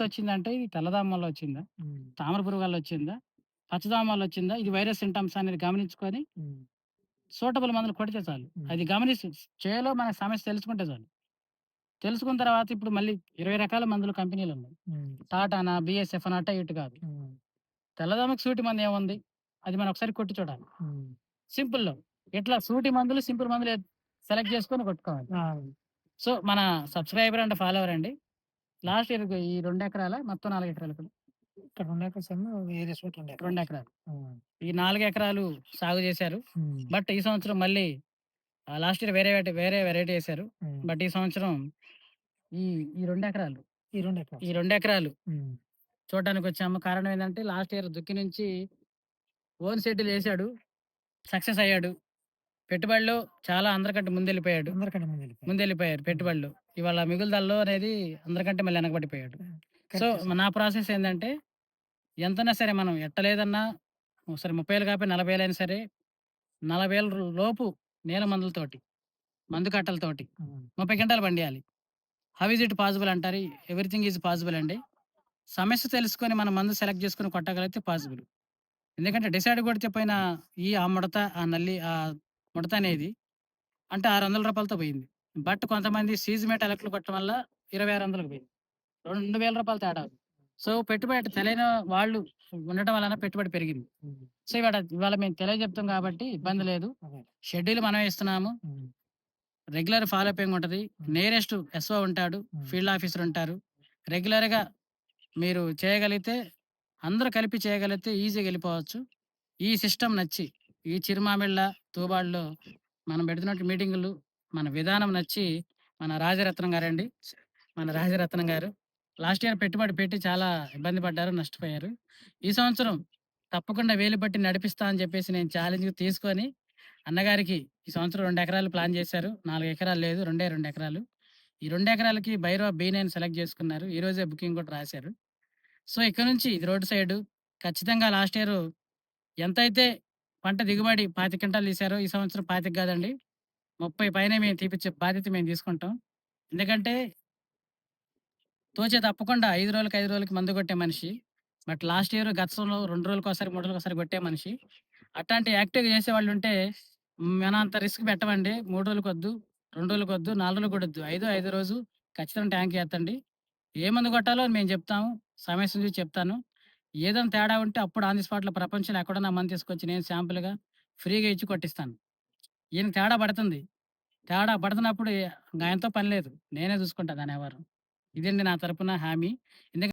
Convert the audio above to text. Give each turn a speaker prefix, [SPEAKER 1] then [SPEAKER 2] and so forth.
[SPEAKER 1] వచ్చిందంటే ఇది తెల్లదోమ వల్ల వచ్చిందా? తామర పురుగు వల్ల వచ్చిందా? పచ్చదోమ వల్ల వచ్చిందా? ఇది వైరస్ సింటమ్స్ అనేది గమనించుకొని. సూటబుల్ మందులు కొడితే చాలు. అది గమనించి చేలో మన సమస్య తెలుసుకుంటే చాలు. తెలుసుకున్న తర్వాత ఇప్పుడు మళ్ళీ 20 రకాల మందులు కంపెనీలున్నాయి.
[SPEAKER 2] హ్మ్.
[SPEAKER 1] టాటానా, బీఎస్ఎఫ్ అని అట్ట ఇటు కాదు. తెల్లదోమకి సూటి మందు ఏముంది? అది మనం ఒకసారి కొట్టి చూడాలి. సింపుల్‌లో. ఇట్లా సూటి మందులు, సింపుల్ మందులు సెలెక్ట్ చేసుకొని కొట్టుకోవాలి. సో, మన సబ్‌స్క్రైబర్ అండ్ ఫాలోవర్ అండి. లాస్ట్ ఇయర్ ఈ 2 ఎకరాలా? మొత్తం 4 ఎకరాలకా?
[SPEAKER 2] ఇక్కడ 2 ఎకర్స్ ఏమో వేరే చోట 2 ఎకరాలు.
[SPEAKER 1] 2 ఎకరాలు. ఈ 4 ఎకరాలు సాగు చేశారు. బట్ ఈ సంవత్సరం మళ్ళీ లాస్ట్ ఇయర్ వేరే వేరే వెరైటీ.
[SPEAKER 2] హ్మ్.
[SPEAKER 1] బట్ ఈ సంవత్సరం ఈ ఈ 2 ఎకరాలు,
[SPEAKER 2] ఈ 2 ఎకరాలు.
[SPEAKER 1] ఈ 2 ఎకరాలు
[SPEAKER 2] హ్మ్.
[SPEAKER 1] చూడటానికొచ్చాము. కారణం ఏందంటే లాస్ట్ ఇయర్ దుక్కి నుంచి ఓన్ షెడ్యూల్ ఏశాడు. సక్సెస్ అయ్యాడు. పెట్టుబడిలో చాలా అందరికంటే ముందెళ్ళిపోయాడు.
[SPEAKER 2] అందరికంటే. ముందెళ్ళిపోయారు
[SPEAKER 1] పెట్టుబడిలో. ఇవాళ మిగులుదలలో అనేది అందరికంటే మళ్ళీ వెనకబడిపోయాడు. సో. నా ప్రాసెస్ ఏందంటే ఎంతైనా సరే మనం ఎట్టలేదన్నా సరే 30,000 కాకపోయినా 40,000 అయినా సరే 40,000 రు లోపు నీల మందులతోటి, మందు కట్టలతోటి. 30 క్వింటాలు పండియాలి. హౌ ఈజ్ ఇట్ పాసిబుల్ అంటారు. ఎవ్రీథింగ్ ఈజ్ పాసిబుల్ అండి. సమస్య తెలుసుకొని మనం మందు సెలెక్ట్ చేసుకొని కొట్టగలిగితే పాసిబుల్. ఎందుకంటే డిసైడ్ కొడితే పోయిన ఈ ఆ ముడత, ఆ నల్లి, ఆ ముడత అనేది అంటే రూ. 600తో పోయింది. బట్ కొంతమంది సీజ్‌మేట్ ఎలక్ట్‌లు కొట్టడం వల్ల 2,600కి పోయింది. రూ. 2,000 తేడా. సో, పెట్టుబడి తెలియని వాళ్ళు ఉండటం వలన పెట్టుబడి పెరిగింది. సో, ఇవాడ ఇవాళ మేము తెలియజెప్తాం కాబట్టి ఇబ్బంది లేదు. షెడ్యూల్ మనమే ఇస్తున్నాము. రెగ్యులర్ ఫాలో అపింగ్ ఉంటది.
[SPEAKER 2] హ్మ్.
[SPEAKER 1] నియరెస్ట్ ఎస్ఓ ఉంటాడు. ఫీల్డ్ ఆఫీసర్ ఉంటారు. రెగ్యులర్‌గా మీరు చేయగలిగితే అందరూ కలిపి చేయగలిగితే ఈజీగా ఎళ్ళిపోవచ్చు. ఈ సిస్టమ్ నచ్చి, ఈ చిరుమామిళ్ళ, తూబాడులో మనం పెడుతున్నట్టు మీటింగులు, మన విధానం నచ్చి మన రాజరత్నం గారండి. మన రాజరత్నం గారు లాస్ట్ ఇయర్ పెట్టుబడి పెట్టి చాలా ఇబ్బంది పడ్డారు. నష్టపోయారు. ఈ సంవత్సరం తప్పకుండా వేలు పట్టి నడిపిస్తా అని చెప్పేసి నేను ఛాలెంజ్ తీసుకొని అన్నగారికి ఈ సంవత్సరం రెండు ఎకరాలు ప్లాన్ చేశారు. నాలుగు ఎకరాలు లేదు. రెండే రెండు ఎకరాలు. ఈ రెండు ఎకరాలకి బైరో బీ నైన్ సెలెక్ట్ చేసుకున్నారు. ఈరోజే బుకింగ్ కూడా రాశారు. సో, ఇక్కడ నుంచి ఇది రోడ్ సైడు ఖచ్చితంగా లాస్ట్ ఇయర్ ఎంతైతే పంట దిగుబడి 25 క్వింటాలు తీశారో ఈ సంవత్సరం 25 కాదండి. 30 పైనే మేము తీపిచ్చే బాధ్యత మేము తీసుకుంటాం. ఎందుకంటే తోచే తప్పకుండా 5 రోజులకి, 5 రోజులకి మందు కొట్టే మనిషి. బట్ లాస్ట్ ఇయర్ గతంలో 2 రోజులకోసారి, 3 రోజులకోసారి కొట్టే మనిషి. అట్లాంటి యాక్టివ్‌గా చేసేవాళ్ళుంటే మనంత రిస్క్ పెట్టమండి. 3 రోజులకొద్దు, 2 రోజులకొద్దు, 4 రోజులు కూడా వద్దు. ఐదో, ఐదో రోజు ఖచ్చితంగా ట్యాంక్ చేత్తండి ఏ మందు కొట్టాలో మేము చెప్తాము. సమస్యను చూసి చెప్తాను. ఏదైనా తేడా ఉంటే అప్పుడు ఆన్ ది స్పాట్‌లో ప్రపంచంలో ఎక్కడున్న మందు తీసుకొచ్చి నేను శాంపుల్‌గా ఫ్రీగా ఇచ్చి కొట్టిస్తాను. ఈయన తేడా పడుతుంది. తేడా పడుతున్నప్పుడు ఆయనతో పని లేదు. నేనే చూసుకుంటా దాని వ్యవహారం. ఇదండి నా తరపున హామీ. ఎందుకంటే